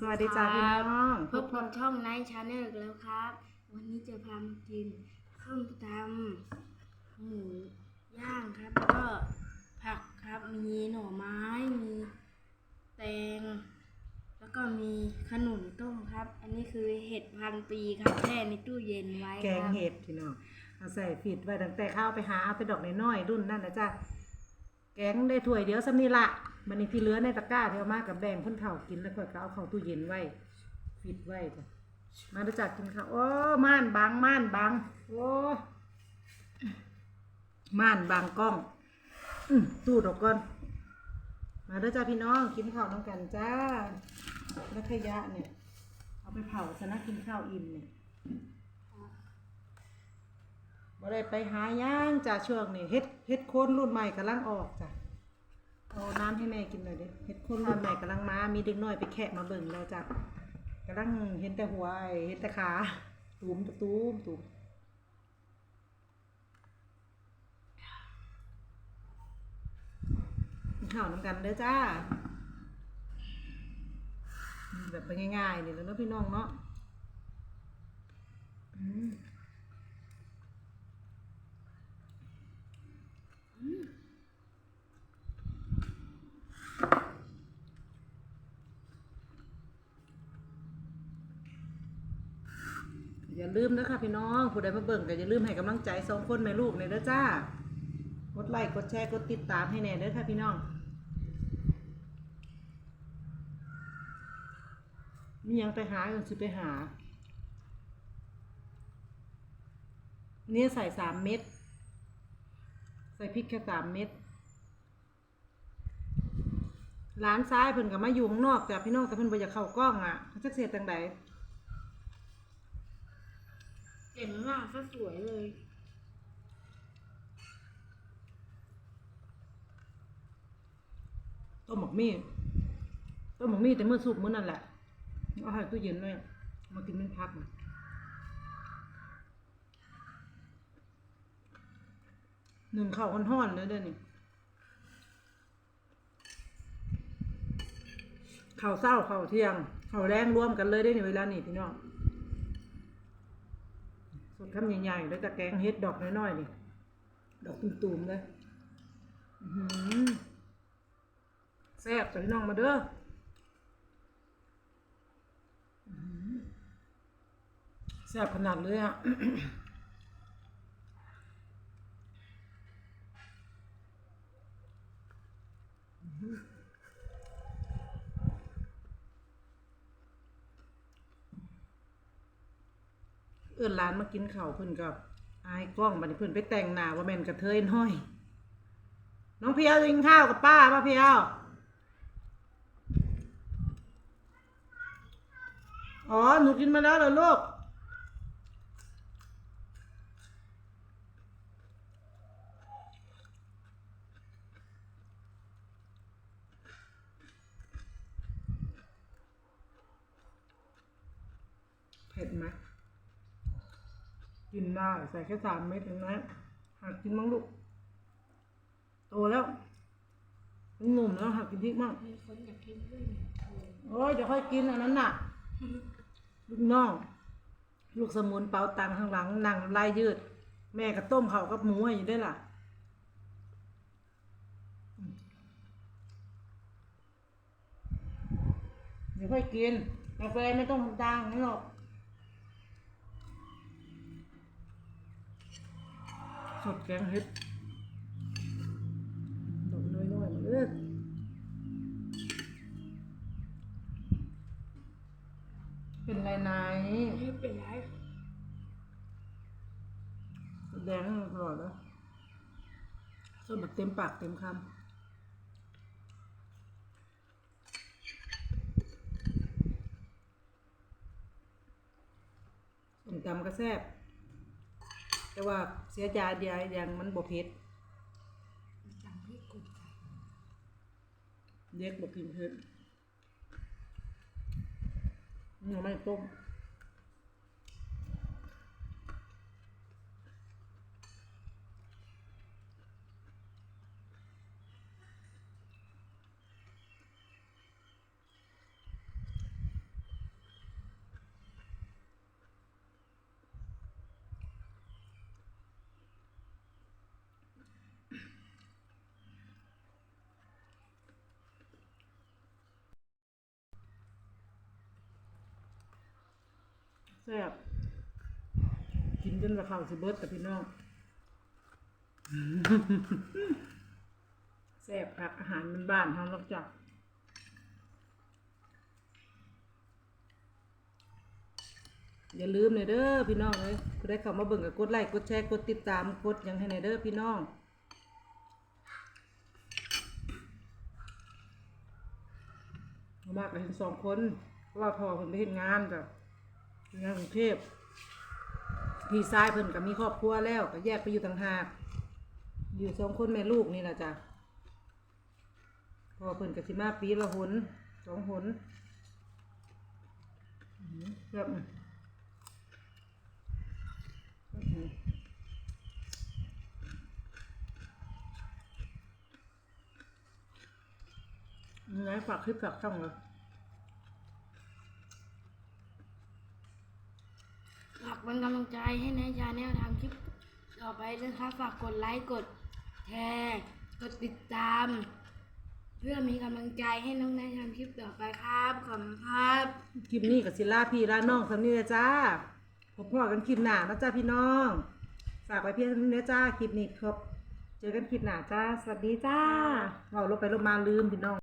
สวัสดีจ้าพี่น้องพบกับช่องไนท์ชาแนลแล้วครับ วันนี้จะพามากินข้าวตำหมูย่างครับแล้วก็ผักครับมีหน่อไม้มีแตง แล้วก็มีขนุนต้มครับ อันนี้คือเห็ดพันปีครับแช่ในตู้เย็นไว้แกคงรับเห็ดพี่น้องเอาใส่ฟิดไว้ตั้งแต่ข้าวไปหาเอาไปดอกน้อยๆรุ่นนั่นนะจ้า แกงได้ถ้วยเดียวสำนี่ละมันนี่ที่เหลือในตะกร้าที่เอามากับแบ่งคนเฒ่ากินแล้วค่อยก็เอาเข้าตู้เย็นไว้ฟิดไว้จ้ะมาดูจักกินข้าวโอ้ม่านบางม่านบางโอ้ม่านบางกล้องอืตู้ดอกก่อน มาด้อจ้าพี่น้องกินข้าวน้ำกันจ้าแล้วขยะเนี่ย เอาไปเผาซะนะกินข้าวอิ่มเนี่ย บ่ได้ไปหาย่างจ้าช่วงนี้เฮ็ดเฮ็ดโคนรุ่นใหม่กำลังออกจ้ะเอาน้ำให้แม่กินหน่อยเด้เฮ็ดโคนรุ่นใหม่กำลังมามีเด็กน้อยไปแคะมาเบิ่งแล้วจ้ะกำลังเห็นแต่หัวไอ้เห็นแต่ขาตูมตูมตูมกินข้าวน้ำกันเด้อจ้า แบบไปง่ายๆนี่แหล้วเนาะพี่น้องเนาะ อย่าลืมนะคะพี่น้อง ผู้ใดมาเบิ่งก็อย่าลืมให้กำลังใจสองคนแม่ลูกเนี่ยเด้อจ้ากดไลค์กดแชร์กดติดตามให้แน่เด้อค่ะพี่น้อง มียังไปหาอยู่สิไปหา เนี่ยใส่สามเม็ด ใส่พริกแค่สามเม็ดร้านซ้ายเพิ่นก็มาอยู่ข้างนอกแต่พี่น้องแต่เพิ่นบ่อยากเข้ากล้องอะเขาจะเสียจังได เก่งมากก็สวยเลย ต้มหมกมี่ต้มหมกมี่แต่เมื่อสุกมื้อนั่นแหละเอาใส่ตู้เย็นเลยมากินเป็นพักนะหนึ่งข้าวห่อนๆเลยเด้อนี่ข้าวเศร้าข้าวเที่ยงข้าวแรงรวมกันเลยได้ในเวลานี้พี่น้อง ส่วนคำใหญ่ๆแล้วจะแกงเฮ็ดดอกน้อยๆนี่ดอกตุ่มๆเลยแซ่บจ้ะพี่น้องมาเด้อแซ่บขนาดเลยอะ เอื้อนร้านมากินข้าวเพิ่นกับอายกล้องบัดนี้เพิ่นไปแต่งหน้าว่าแม่นกระเทยน้อย น้องเพียวกินข้าวกับป้าป้าเพียว อ๋อ หนูกินมาแล้วเหรอลูกเผ็ดไหม กินได้ใส่แค่สามเม็ดเองนะหักกินมั้งลูก โตแล้วเป็นหนุ่มแล้วหักกินพริกมั่งมีคนอยากกินด้วยโอ้ยเดี๋ยวค่อยกินอันนั้นน่ะ ลูกน้อง ลูกสมุนเปาตังข้างหลังนั่งลายยืด แม่ก็ต้มเขาวกับหมูให้อยู่ด้วยล่ะ เดี๋ยวค่อยกินกาแฟไม่ต้องทำดังนี่หรอก สดแกงเห็ดดอกน้อยๆมาเลยเป็นไรไหนไม่เป็นไรแดงตลอดแล้วสดแบบเต็มปากเต็มคำส้มตำก็แซ่บ แต่ว่าเสียใจาเดียอย่างมันบ่เผ็ดจำพี่กดใจเด็กบ่กินเผ็ดเนื้อไม่ต้ม แซ่บกินจนกระเข่าสิเบิดแต่พี่น้องแซ่บครับอาหารมันบ้านเฮาลอกจากอย่าลืมเลยเด้อพี่น้องเลยก็ได้เข้ามาเบิ่งกับกดไลค์กดแชร์กดติดตามกดยังให้ในเด้อพี่น้องเอามากกันสองคนเพราะว่าพอเพิ่นไปเฮ็ดงานจ้ะ งานกรุงเทพพี่ชายเพิ่นก็มีครอบครัวแล้วก็แยกไปอยู่ต่างหากอยู่สองคนแม่ลูกนี่ล่ะจ้ะพอเพิ่นก็สิมาปีละหนสองหนอื้อหือแบบยังไงฝากคลิปฝากช่องเลย ฝาก เป็นกำลังใจให้นายชาแนลทำคลิปต่อไปด้วยครับฝากกดไลค์กดแชร์กดติดตาม เพื่อมีกำลังใจให้น้องนายทำคลิปต่อไปครับขอบคุณครับคลิปนี้กับศิลาพี่ลาน้องสำนีนะจ้าพบพ่อกันคลิปหน้านะจ้าพี่น้องฝากไว้เพียงเท่านี้นะจ้าคลิปนี้ครับ เจอกันคลิปหน้าจ้า สวัสดีจ้าเราลบไปลบมาลืมพี่น้อง